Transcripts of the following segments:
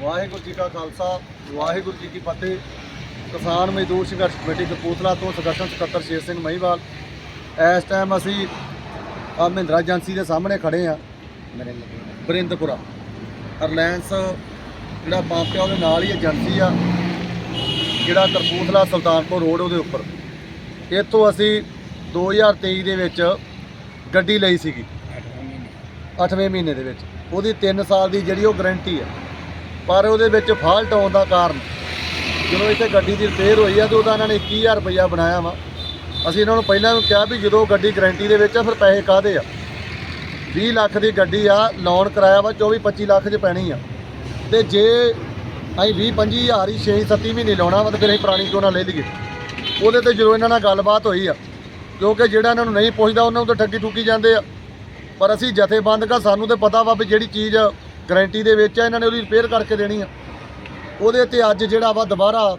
ਵਾਹਿਗੁਰੂ ਜੀ ਕਾ ਖਾਲਸਾ, ਵਾਹਿਗੁਰੂ ਜੀ ਕੀ ਫਤਿਹ। ਕਿਸਾਨ ਮਜ਼ਦੂਰ ਸੰਘਰਸ਼ ਕਮੇਟੀ ਕਪੂਰਥਲਾ ਤੋਂ ਸੰਗਠਨ ਸਕੱਤਰ ਸ਼ੇਰ ਸਿੰਘ ਮਹੀਵਾਲ। ਇਸ ਟਾਈਮ ਅਸੀਂ ਆ ਮਹਿੰਦਰਾ ਏਜੰਸੀ ਦੇ ਸਾਹਮਣੇ ਖੜੇ ਆ ਬਰਿੰਦਪੁਰਾ ਰਿਲਾਇੰਸ ਜਿਹੜਾ ਪੰਪ ਆ, ਉਹਦੇ ਨਾਲ ਹੀ ਏਜੰਸੀ ਆ। ਜਿਹੜਾ ਕਪੂਰਥਲਾ ਸੁਲਤਾਨਪੁਰ ਰੋਡ ਉਹਦੇ ਉੱਪਰ। ਇੱਥੋਂ ਅਸੀਂ 2023 ਦੇ ਵਿੱਚ ਗੱਡੀ ਲਈ ਸੀਗੀ। 8ਵੇਂ ਮਹੀਨੇ ਦੇ ਵਿੱਚ। ਉਹਦੀ 3 ਸਾਲ ਦੀ ਜਿਹੜੀ ਉਹ ਗਾਰੰਟੀ ਹੈ ਪਰ ਉਹਦੇ ਵਿੱਚ ਫਾਲਟ ਆਉਣ ਦਾ ਕਾਰਨ, ਜਦੋਂ ਇੱਥੇ ਗੱਡੀ ਦੀ ਰਿਪੇਅਰ ਹੋਈ ਆ ਤੇ ਉਹਦਾ ਇਹਨਾਂ ਨੇ 21000 ਰੁਪਇਆ ਬਣਾਇਆ ਵਾ। ਅਸੀਂ ਇਹਨਾਂ ਨੂੰ ਪਹਿਲਾਂ ਵੀ ਕਿਹਾ ਵੀ ਜਦੋਂ ਗੱਡੀ ਗਾਰੰਟੀ ਦੇ ਵਿੱਚ ਆ, ਫਿਰ ਪੈਸੇ ਕਾਹਦੇ ਆ? 20 ਲੱਖ ਦੀ ਗੱਡੀ ਆ ਲੋਨ ਕਰਾਇਆ ਵਾ 24 25 ਲੱਖ 'ਚ ਪੈਣੀ ਆ। ਤੇ ਜੇ ਅਸੀਂ 20 25 ਹਜ਼ਾਰ ਹੀ 6 7 ਮਹੀਨੇ ਲਾਉਣਾ ਵਾ, ਤੇ ਫਿਰ ਅਸੀਂ ਪੁਰਾਣੀ ਕਿਉਂ ਨਾ ਲੈ ਲਈਏ? ਉਹਦੇ ਤੇ ਜਦੋਂ ਇਹਨਾਂ ਨਾਲ ਗੱਲਬਾਤ ਹੋਈ ਆ, ਕਿਉਂਕਿ ਜਿਹੜਾ ਇਹਨਾਂ ਨੂੰ ਨਹੀਂ ਪੁੱਛਦਾ, ਉਹਨਾਂ ਨੂੰ ਤਾਂ ਠੱਗੀ ਠੁੱਕੀ ਜਾਂਦੇ ਆ। ਪਰ ਅਸੀਂ ਜਥੇਬੰਦ ਕਾ, ਸਾਨੂੰ ਤੇ ਪਤਾ ਵਾ ਵੀ ਜਿਹੜੀ ਚੀਜ਼ ਗਾਰੰਟੀ ਦੇ ਵਿੱਚ ਆ, ਇਹਨਾਂ ਨੇ ਉਹਦੀ ਰਿਪੇਅਰ ਕਰਕੇ ਦੇਣੀ ਆ। ਉਹਦੇ ਤੇ ਅੱਜ ਜਿਹੜਾ ਵਾ ਦੁਬਾਰਾ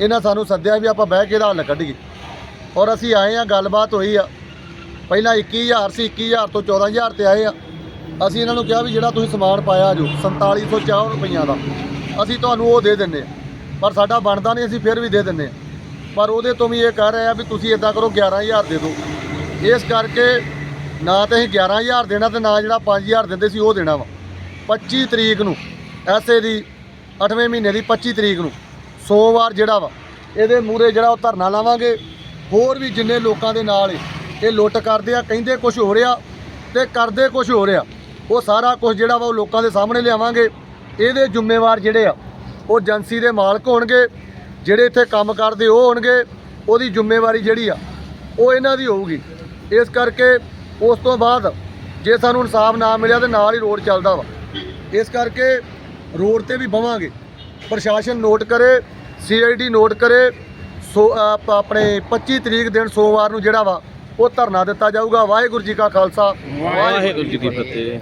ਇਹਨਾਂ ਸਾਨੂੰ ਸੱਦਿਆ ਵੀ ਆਪਾਂ ਬਹਿ ਕੇ ਦਾ ਹੱਲ ਕੱਢੀਏ। ਔਰ ਅਸੀਂ ਆਏ ਆ, ਗੱਲਬਾਤ ਹੋਈ ਆ। ਪਹਿਲਾਂ 21000 ਸੀ 21000 ਤੋਂ 14000 ਤੇ ਆਏ ਆ। ਅਸੀਂ ਇਹਨਾਂ ਨੂੰ ਕਿਹਾ ਵੀ ਜਿਹੜਾ ਤੁਸੀਂ ਸਮਾਨ ਪਾਇਆ ਜੋ 4750 ਰੁਪਈਆ ਦਾ, ਅਸੀਂ ਤੁਹਾਨੂੰ ਉਹ ਦੇ ਦਿੰਨੇ ਆ। ਪਰ ਸਾਡਾ ਬਣਦਾ ਨਹੀਂ, ਅਸੀਂ ਫਿਰ ਵੀ ਦੇ ਦਿੰਨੇ ਆ। ਪਰ ਉਹਦੇ ਤੋਂ ਵੀ ਇਹ ਕਹਿ ਰਹੇ ਆ ਵੀ ਤੁਸੀਂ ਇਦਾਂ ਕਰੋ 11000 ਦੇ ਦਿਓ। ਇਸ ਕਰਕੇ ਨਾ ਤਾਂ ਅਸੀਂ 11000 ਦੇਣਾ ਤੇ ਨਾ ਜਿਹੜਾ 5000 ਦਿੰਦੇ ਸੀ, ਉਹ ਦੇਣਾ ਵਾ। 25 ਤਰੀਕ ਨੂੰ, ਐਸੇ ਦੀ 8ਵੇਂ ਮਹੀਨੇ ਦੀ 25 ਤਰੀਕ ਨੂੰ ਸੋਮਵਾਰ ਜਿਹੜਾ ਵਾ, ਇਹਦੇ ਮੂਰੇ ਜਿਹੜਾ ਉਹ ਧਰਨਾ ਲਾਵਾਂਗੇ। ਹੋਰ ਵੀ ਜਿੰਨੇ ਲੋਕਾਂ ਦੇ ਨਾਲ ਇਹ ਲੁੱਟ ਕਰਦੇ ਆ, ਕਹਿੰਦੇ ਕੁਝ ਹੋ ਰਿਹਾ ਤੇ ਕਰਦੇ ਕੁਝ ਹੋ ਰਿਹਾ। ਉਹ ਸਾਰਾ ਕੁਝ ਜਿਹੜਾ ਵਾ ਉਹ ਲੋਕਾਂ ਦੇ ਸਾਹਮਣੇ ਲਿਆਵਾਂਗੇ। ਇਹਦੇ ਜ਼ਿੰਮੇਵਾਰ ਜਿਹੜੇ ਆ, ਉਹ ਏਜੰਸੀ ਦੇ ਮਾਲਕ ਹੋਣਗੇ। ਜਿਹੜੇ ਇੱਥੇ ਕੰਮ ਕਰਦੇ ਉਹ ਹੋਣਗੇ। ਉਹਦੀ ਜ਼ਿੰਮੇਵਾਰੀ ਜਿਹੜੀ ਆ, ਉਹ ਇਹਨਾਂ ਦੀ ਹੋਊਗੀ। ਇਸ ਕਰਕੇ ਉਸ ਤੋਂ ਬਾਅਦ ਜੇ ਸਾਨੂੰ ਇਨਸਾਫ ਨਾ ਮਿਲਿਆ ਤੇ ਨਾਲ ਹੀ ਰੋਡ ਚੱਲਦਾ ਵਾ। ਇਸ ਕਰਕੇ ਰੋਡ ਤੇ ਵੀ ਬਵਾਂਗੇ। ਪ੍ਰਸ਼ਾਸਨ ਨੋਟ ਕਰੇ ਸੀਆਈਡੀ ਨੋਟ ਕਰੇ, ਸੋ ਆਪਣੇ 25 ਤਰੀਕ ਦਿਨ ਸੋਮਵਾਰ ਨੂੰ ਜਿਹੜਾ ਵਾ, ਉਹ ਧਰਨਾ ਦਿੱਤਾ ਜਾਊਗਾ। ਵਾਹਿਗੁਰੂ ਜੀ ਕਾ ਖਾਲਸਾ। ਵਾਹਿਗੁਰੂ ਜੀ ਕੀ ਫਤਿਹ।